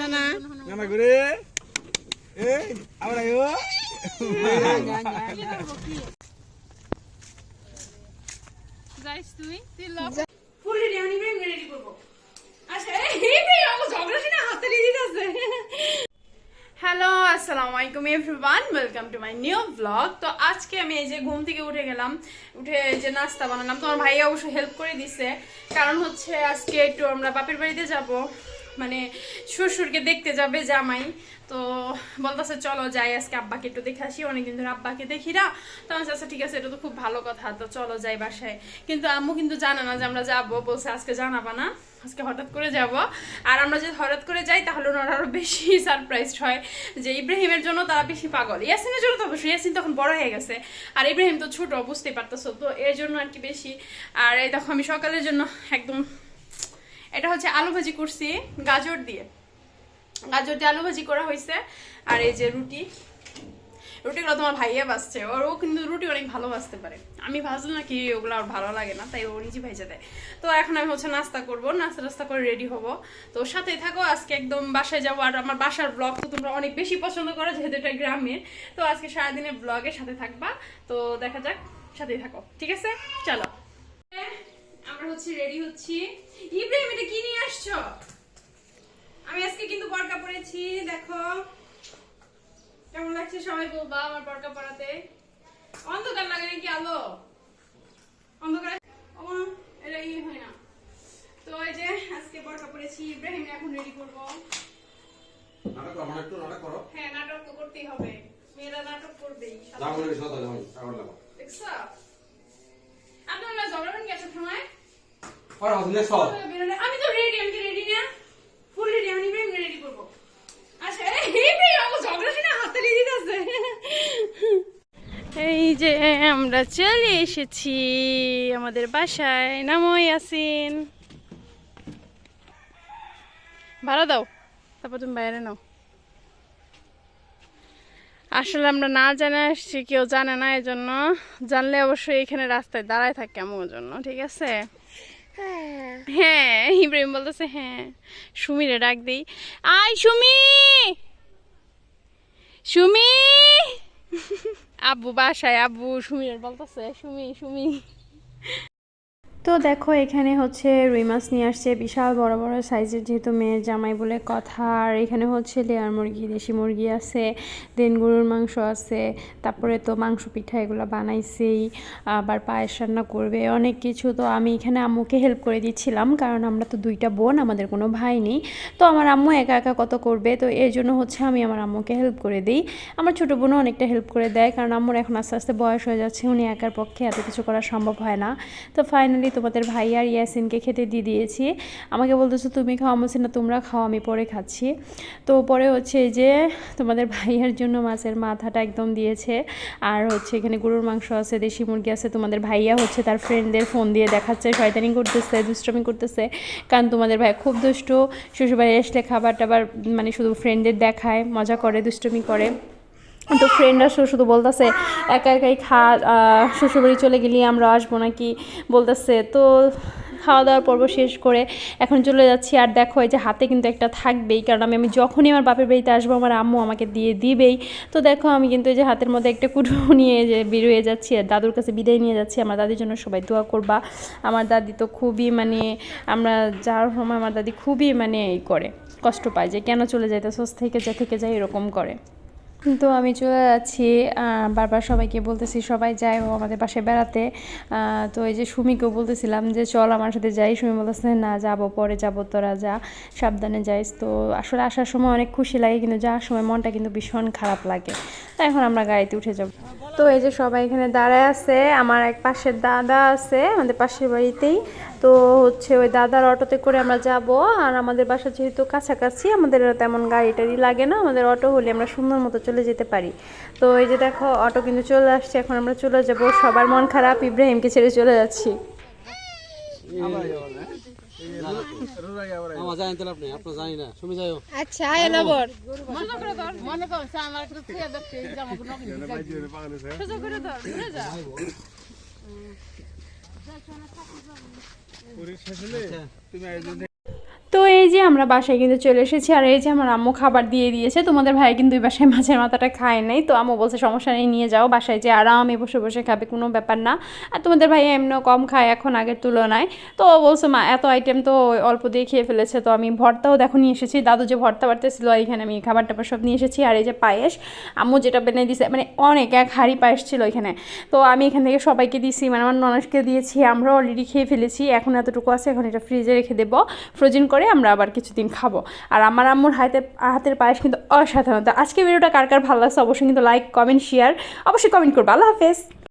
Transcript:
না না করে এই আবার আয়ো। যাইস তুই? তুই লক ফুল রেডি আমি ব্রেম রেডি করব আচ্ছা এই ব্রেম আমাকে ঝগড়া শুনে হাতে দিয়ে দিতেছে হ্যালো আসসালামু আলাইকুম everyone welcome to my new vlog তো আজকে আমি এই যে ঘুম থেকে উঠে গেলাম, উঠে যে নাস্তা বানালাম, তোমার ভাইয়া অবশ্য হেল্প করে দিছে। কারণ হচ্ছে আজকে একটু আমরা বাপের বাড়িতে যাব। মানে শ্বশুরকে দেখতে যাবে জামাই। তো বলতেছে, চলো যাই, আজকে আব্বাকে একটু দেখে আসি। অনেকদিন ধরে আব্বাকে দেখি না। তো আমি আচ্ছা ঠিক আছে, এটা তো খুব ভালো কথা। তো চলো যাই বাসায়। কিন্তু আম্মু কিন্তু জানে না যে আমরা যাব। বলছে, আজকে জানাবা না, আজকে হঠাৎ করে যাব। আর আমরা যদি হঠাৎ করে যাই, তাহলে ওনারা আরও বেশি সারপ্রাইজ হয় যে ইব্রাহিমের জন্য তারা বেশি পাগল। ইয়াসিনের জন্য তো অবশ্যই। ইয়াসিন তখন বড় হয়ে গেছে। আর ইব্রাহিম তো ছোট বুঝতে পারতেছো। তো এর জন্য আর কি বেশি। আর এই দেখো, আমি সকালের জন্য একদম এটা হচ্ছে আলু ভাজি করছি, গাজর দিয়ে। গাজর দিয়ে আলু ভাজি করা হয়েছে, আর এই যে রুটি। রুটিগুলো তোমার ভাইয়া বাসছে ওর ও কিন্তু রুটি অনেক ভালো বাসতে পারে। আমি ভাজলে নাকি ওগুলো আর ভালো লাগে না, তাই ও নিজে ভেজে দেয়। তো এখন আমি হচ্ছে নাস্তা করব, নাস্তা টাস্তা করে রেডি হব। তো সাথেই থাকো, আজকে একদম বাসায় যাব, আর আমার বাসার ব্লগ তো তোমরা অনেক বেশি পছন্দ করো, যেহেতু এটা গ্রামের। তো আজকে সারাদিনের ব্লগের সাথে থাকবা। তো দেখা যাক, সাথেই থাকো, ঠিক আছে? চলো। আমরা হচ্ছে রেডি হচ্ছি। ইব্রাহিম এটা কি নিয়ে আসছো? আমি আজকে কিন্তু বরকা পরেছি দেখো। কেমন লাগছে সবাই বলবা আমার বরকা পরাতে? অন্ধকার লাগে নাকি আলো? অন্ধকার এটা ইয়ে হয় না। তো এই যে আজকে বরকা পরেছি ইব্রাহিম এখন রেডি করব। নাটক করো একটু নাটক করো। হ্যাঁ নাটক তো করতেই হবে। মেয়েরা নাটক করবেই যা বলে সাদা যাও আবার লাগো দেখছ? আপনারা সময় আচ্ছা এই যে আমরা চলে এসেছি আমাদের বাসায়। নামো ইয়াসিন। ভাড়া দাও, তারপর তুমি বাইরে নাও। আসলে আমরা না জানে আসছি, কেউ জানে না এই জন্য জানলে অবশ্যই এখানে রাস্তায় দাঁড়ায় থাকে আমার জন্য, ঠিক আছে? হ্যাঁ। ইব্রাহিম বলতেছে হ্যাঁ। সুমিরে ডাক দিই, আয় সুমি! সুমি! আব্বু বাসায়, আব্বু সুমির বলতেছে, সুমি সুমি। তো দেখো, এখানে হচ্ছে রুই মাছ নিয়ে আসছে, বিশাল বড় বড় সাইজের যেহেতু মেয়ের জামাই বলে কথা। আর এখানে হচ্ছে লেয়ার মুরগি, দেশি মুরগি আছে, দেন গরুর মাংস আছে, তারপরে তো মাংস পিঠা এগুলো বানাইছেই, আবার পায়েস রান্না করবে, অনেক কিছু। তো আমি এখানে আম্মুকে হেল্প করে দিচ্ছিলাম, কারণ আমরা তো দুইটা বোন, আমাদের কোনো ভাই নেই। তো আমার আম্মু একা একা কত করবে? তো এর জন্য হচ্ছে আমি আমার আম্মুকে হেল্প করে দিই। আমার ছোটো বোনও অনেকটা হেল্প করে দেয়, কারণ আম্মুর এখন আস্তে আস্তে বয়স হয়ে যাচ্ছে, উনি একার পক্ষে এত কিছু করা সম্ভব হয় না। তো ফাইনালি তোমাদের ভাই আর ইয়াসিনকে খেতে দিয়ে দিয়েছি। আমাকে বলতেছো, তুমি খাও বলছি, না, তোমরা খাও, আমি পরে খাচ্ছি। তো পরে হচ্ছে এই যে তোমাদের ভাইয়ার জন্য মাছের মাথাটা একদম দিয়েছে। আর হচ্ছে এখানে গরুর মাংস আছে, দেশি মুরগি আছে, তোমাদের ভাইয়া হচ্ছে তার ফ্রেন্ডদের ফোন দিয়ে দেখাচ্ছে, শয়তানি করতেছে, দুষ্টমি করতেছে। কারণ তোমাদের ভাই খুব দুষ্ট, শ্বশুরবাড়ি আসলে খাবার টাবার মানে শুধু ফ্রেন্ডদের দেখায়, মজা করে, দুষ্টমি করে। তো ফ্রেন্ডরা শুধু বলতেছে, একা একাই খা শ্বশুরবাড়ি চলে গেলি, আমরা আসব নাকি? বলতেছে, তো খাওয়া দাওয়ার পর্ব শেষ করে এখন চলে যাচ্ছি। আর দেখো, এই যে হাতে কিন্তু একটা থাকবেই, কারণ আমি আমি যখনই আমার বাপের বাড়িতে আসব, আমার আম্মু আমাকে দিয়ে দিবেই। তো দেখো, আমি কিন্তু এই যে হাতের মধ্যে একটা কুটু নিয়ে যে বেরোয়ে যাচ্ছি, আর দাদুর কাছে বিদায় নিয়ে যাচ্ছি। আমার দাদির জন্য সবাই দোয়া করবা। আমার দাদি তো খুবই মানে আমরা যাওয়ার সময় আমার দাদি খুবই মানে এই করে, কষ্ট পায় যে কেন চলে যাইতেছস থেকে যা থেকে যাই এরকম করে। তো আমি চলে যাচ্ছি বারবার সবাইকে বলতেছি, সবাই যাই ও আমাদের পাশে বেড়াতে। তো এই যে সুমিকেও বলতেছিলাম যে, চল আমার সাথে যাই। সুমি বলতেছে, না, যাব, পরে যাব, তোরা যা, সাবধানে যাইস। তো আসলে আসার সময় অনেক খুশি লাগে, কিন্তু যাওয়ার সময় মনটা কিন্তু ভীষণ খারাপ লাগে। তো এখন আমরা গাড়িতে উঠে যাব। তো এই যে সবাই এখানে দাঁড়ায় আছে আমার এক পাশের দাদা আছে আমাদের পাশের বাড়িতেই। তো হচ্ছে ওই দাদার অটোতে করে আমরা যাব আর আমাদের বাসা যেহেতু কাছাকাছি আমাদের তেমন গাড়ি টাড়ি লাগে না আমাদের অটো হলে আমরা সুন্দর মতো চলে যেতে পারি। তো এই যে দেখো অটো কিন্তু চলে আসছে এখন আমরা চলে যাব সবার মন খারাপ ইব্রাহিমকে ছেড়ে চলে যাচ্ছি। আমার জানেন তাহলে আপনি আপনার জানি না শুনে যাও আচ্ছা এলাবর মনে করে ধর মনে কর আমার একটা থুয়া দেখতে জামা কোনো সোজা করে ধর ঘুরে যা। পরীক্ষা হলে তুমি একজন তো এই যে আমরা বাসায় কিন্তু চলে এসেছি, আর এই যে আমার আম্মু খাবার দিয়ে দিয়েছে, তোমাদের ভাই কিন্তু এই বাসায় মাছের মাথাটা খায় নাই। তো আম্মু বলছে, সমস্যা নেই, নিয়ে যাও, বাসায় যে আরামে বসে বসে খাবে, কোনো ব্যাপার না। আর তোমাদের ভাই এমনিও কম খায় এখন আগের তুলনায়। তো বলছে, মা, এত আইটেম তো অল্প দিয়ে খেয়ে ফেলেছে, তো আমি ভর্তাও দেখো নিয়ে এসেছি। দাদু যে ভর্তা বাড়তেছিল এখানে আমি খাবার টাবার সব নিয়ে এসেছি। আর এই যে পায়েস, আম্মু যেটা বেনে দিছে মানে অনেক, এক হাড়ি পায়েস ছিল এখানে তো আমি এখান থেকে সবাইকে দিয়েছি মানে আমার ননসকে দিয়েছি আমরা অলরেডি খেয়ে ফেলেছি, এখন এতটুকু আছে, এখন এটা ফ্রিজে রেখে দেবো। ফ্রোজেন করে আমরা আবার কিছুদিন খাব। আর আমার আম্মুর হাতের হাতের পায়েস কিন্তু অসাধারণ। আজকে ভিডিওটা কার কার ভালো লাগছে অবশ্যই কিন্তু লাইক কমেন্ট শেয়ার অবশ্যই কমেন্ট করব। আল্লাহ হাফেজ।